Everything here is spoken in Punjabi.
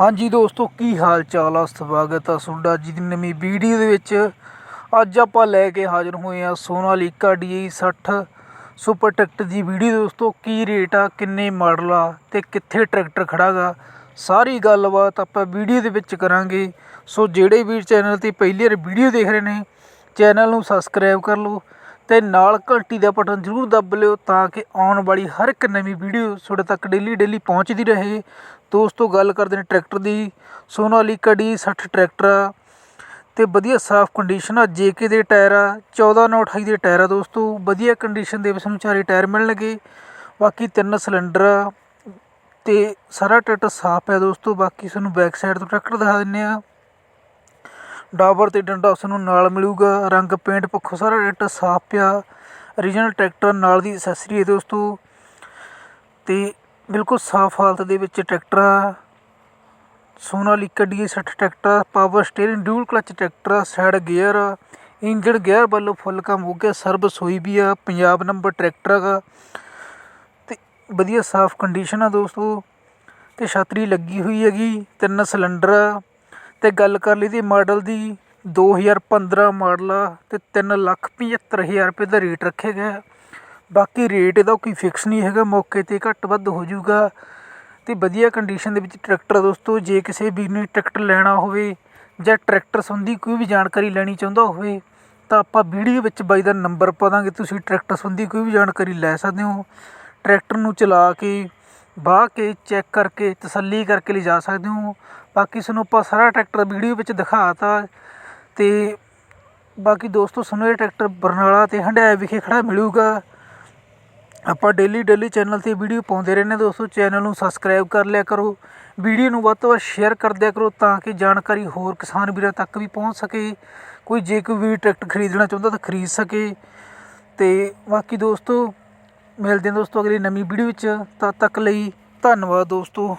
ਹਾਂਜੀ ਦੋਸਤੋ, ਕੀ ਹਾਲ ਚਾਲ ਆ? ਸਵਾਗਤ ਆ ਤੁਹਾਡਾ ਅੱਜ ਦੀ ਨਵੀਂ ਵੀਡੀਓ ਦੇ ਵਿੱਚ। ਅੱਜ ਆਪਾਂ ਲੈ ਕੇ ਹਾਜ਼ਰ ਹੋਏ ਆ ਸੋਨਾਲੀਕਾ DI 60 ਸੁਪਰ ਟਰੈਕਟਰ ਦੀ ਵੀਡੀਓ। ਦੋਸਤੋ, ਕੀ ਰੇਟ ਆ, ਕਿੰਨੇ ਮਾਡਲ ਆ ਤੇ ਕਿੱਥੇ ਟਰੈਕਟਰ ਖੜਾਗਾ ਸਾਰੀ ਗੱਲਬਾਤ ਆਪਾਂ ਵੀਡੀਓ ਦੇ ਵਿੱਚ ਕਰਾਂਗੇ। ਸੋ ਜਿਹੜੇ ਵੀ ਚੈਨਲ ਤੇ ਪਹਿਲੀ ਵਾਰ ਵੀਡੀਓ ਦੇਖ ਰਹੇ ਨੇ, ਚੈਨਲ ਨੂੰ ਸਬਸਕ੍ਰਾਈਬ ਕਰ ਲਓ ਅਤੇ ਨਾਲ ਘੰਟੀ ਦਾ ਬਟਨ ਜ਼ਰੂਰ ਦੱਬ ਲਿਓ ਤਾਂ ਕਿ ਆਉਣ ਵਾਲੀ ਹਰ ਇੱਕ ਨਵੀਂ ਵੀਡੀਓ ਤੁਹਾਡੇ ਤੱਕ ਡੇਲੀ ਡੇਲੀ ਪਹੁੰਚਦੀ ਰਹੇ। ਦੋਸਤੋ, ਗੱਲ ਕਰਦੇ ਨੇ ਟਰੈਕਟਰ ਦੀ। ਸੋਨਾਲੀਕਾ ਡੀ 60 ਟਰੈਕਟਰ ਆ ਅਤੇ ਵਧੀਆ ਸਾਫ਼ ਕੰਡੀਸ਼ਨ ਆ ਜੇਕੇ ਦੇ ਟਾਇਰ ਆ 14 ਨਾਲ 28 ਦੇ ਟਾਇਰ ਆ ਦੋਸਤੋ। ਵਧੀਆ ਕੰਡੀਸ਼ਨ ਦੇ ਵਿੱਚ ਤੁਹਾਨੂੰ ਚਾਰੇ ਟਾਇਰ ਮਿਲਣਗੇ। ਬਾਕੀ ਤਿੰਨ ਸਿਲੰਡਰ ਆ ਅਤੇ ਸਾਰਾ ਟਰੈਕਟਰ ਸਾਫ਼ ਹੈ ਦੋਸਤੋ। ਬਾਕੀ ਤੁਹਾਨੂੰ ਬੈਕ ਸਾਈਡ ਤੋਂ ਟਰੈਕਟਰ ਦਿਖਾ ਦਿੰਨੇ ਆ। ਡਾਬਰ ਅਤੇ ਡੰਡਾ ਉਸ ਨੂੰ ਨਾਲ ਮਿਲੂਗਾ। ਰੰਗ ਪੇਂਟ ਪੱਖੋਂ ਸਾਰਾ ਟਰੈਕਟਰ ਸਾਫ਼ ਪਿਆ। ਓਰੀਜਨਲ ਟਰੈਕਟਰ ਨਾਲ ਦੀ ਐਕਸੈਸਰੀ ਹੈ ਦੋਸਤੋ ਅਤੇ ਬਿਲਕੁਲ ਸਾਫ਼ ਹਾਲਤ ਦੇ ਵਿੱਚ ਟਰੈਕਟਰ ਆ। Sonalika D 60 tractor power steering dual clutch tractor side gear engine gear ਵੱਲੋਂ ਫੁੱਲ ਕੰਮ ਹੋ ਗਿਆ। ਸਰਵਿਸ ਹੋਈ ਵੀ ਆ। ਪੰਜਾਬ ਨੰਬਰ ਟਰੈਕਟਰ ਹੈਗਾ। ਅਤੇ ਵਧੀਆ ਸਾਫ਼ ਕੰਡੀਸ਼ਨ ਆ ਦੋਸਤੋ। ਅਤੇ ਛਤਰੀ ਲੱਗੀ ਹੋਈ ਹੈਗੀ। ਤਿੰਨ ਸਿਲੰਡਰ ਆ ਗੱਲ ਕਰ ਲਈ ਦੀ ਮਾਡਲ ਦੀ 2015 ਮਾਡਲ ਆ ਅਤੇ ਤਿੰਨ ਲੱਖ ਪੰਝੱਤਰ ਹਜ਼ਾਰ ਰੁਪਏ ਦਾ ਰੇਟ ਰੱਖਿਆ ਗਿਆ ਬਾਕੀ ਰੇਟ ਇਹਦਾ ਕੋਈ ਫਿਕਸ ਨਹੀਂ ਹੈਗਾ, ਮੌਕੇ ਤੇ ਘੱਟ ਵੱਧ ਹੋ ਜੂਗਾ ਅਤੇ ਵਧੀਆ ਕੰਡੀਸ਼ਨ ਦੇ ਵਿੱਚ ਟਰੈਕਟਰ ਦੋਸਤੋ, ਜੇ ਕਿਸੇ ਵੀਰ ਨੇ ਟਰੈਕਟਰ ਲੈਣਾ ਹੋਵੇ ਜਾਂ ਟਰੈਕਟਰ ਸੰਬੰਧੀ ਕੋਈ ਵੀ ਜਾਣਕਾਰੀ ਲੈਣੀ ਚਾਹੁੰਦਾ ਹੋਵੇ, ਤਾਂ ਆਪਾਂ ਵੀਡੀਓ ਵਿੱਚ ਬਾਈ ਦਾ ਨੰਬਰ ਪਾ ਦਾਂਗੇ। ਤੁਸੀਂ ਟਰੈਕਟਰ ਸੰਬੰਧੀ ਕੋਈ ਵੀ ਜਾਣਕਾਰੀ ਲੈ ਸਕਦੇ ਹੋ। ਟਰੈਕਟਰ ਨੂੰ ਚਲਾ ਕੇ ਬਾਹ ਕੇ ਚੈੱਕ ਕਰਕੇ, ਤਸੱਲੀ ਕਰਕੇ ਲਿਜਾ ਸਕਦੇ ਹੋ। ਬਾਕੀ ਤੁਹਾਨੂੰ ਆਪਾਂ ਸਾਰਾ ਟਰੈਕਟਰ ਵੀਡੀਓ ਵਿੱਚ ਦਿਖਾ ਤਾ ਅਤੇ ਬਾਕੀ ਦੋਸਤੋ, ਸਾਨੂੰ ਇਹ ਟਰੈਕਟਰ ਬਰਨਾਲਾ ਅਤੇ ਹੰਡਿਆਇਆ ਵਿਖੇ ਖੜਾ ਮਿਲੂਗਾ। ਆਪਾਂ ਡੇਲੀ ਡੇਲੀ ਚੈਨਲ ਤੇ ਵੀਡੀਓ ਪਾਉਂਦੇ ਰਹਿੰਦੇ ਦੋਸਤੋ ਚੈਨਲ ਨੂੰ ਸਬਸਕ੍ਰਾਈਬ ਕਰ ਲਿਆ ਕਰੋ। ਵੀਡੀਓ ਨੂੰ ਵੱਧ ਤੋਂ ਵੱਧ ਸ਼ੇਅਰ ਕਰ ਦਿਆ ਕਰੋ ਤਾਂ ਕਿ ਜਾਣਕਾਰੀ ਹੋਰ ਕਿਸਾਨ ਵੀਰਾਂ ਤੱਕ ਵੀ ਪਹੁੰਚ ਸਕੇ। ਕੋਈ ਜੇ ਕੋਈ ਵੀ ਟਰੈਕਟਰ ਖਰੀਦਣਾ ਚਾਹੁੰਦਾ ਤਾਂ ਖਰੀਦ ਸਕੇ। ਅਤੇ ਬਾਕੀ ਦੋਸਤੋ ਮਿਲਦੇ ਹਾਂ ਦੋਸਤੋ ਅਗਲੀ ਨਵੀਂ ਵੀਡੀਓ ਵਿੱਚ। ਤਦ ਤੱਕ ਲਈ ਧੰਨਵਾਦ ਦੋਸਤੋ।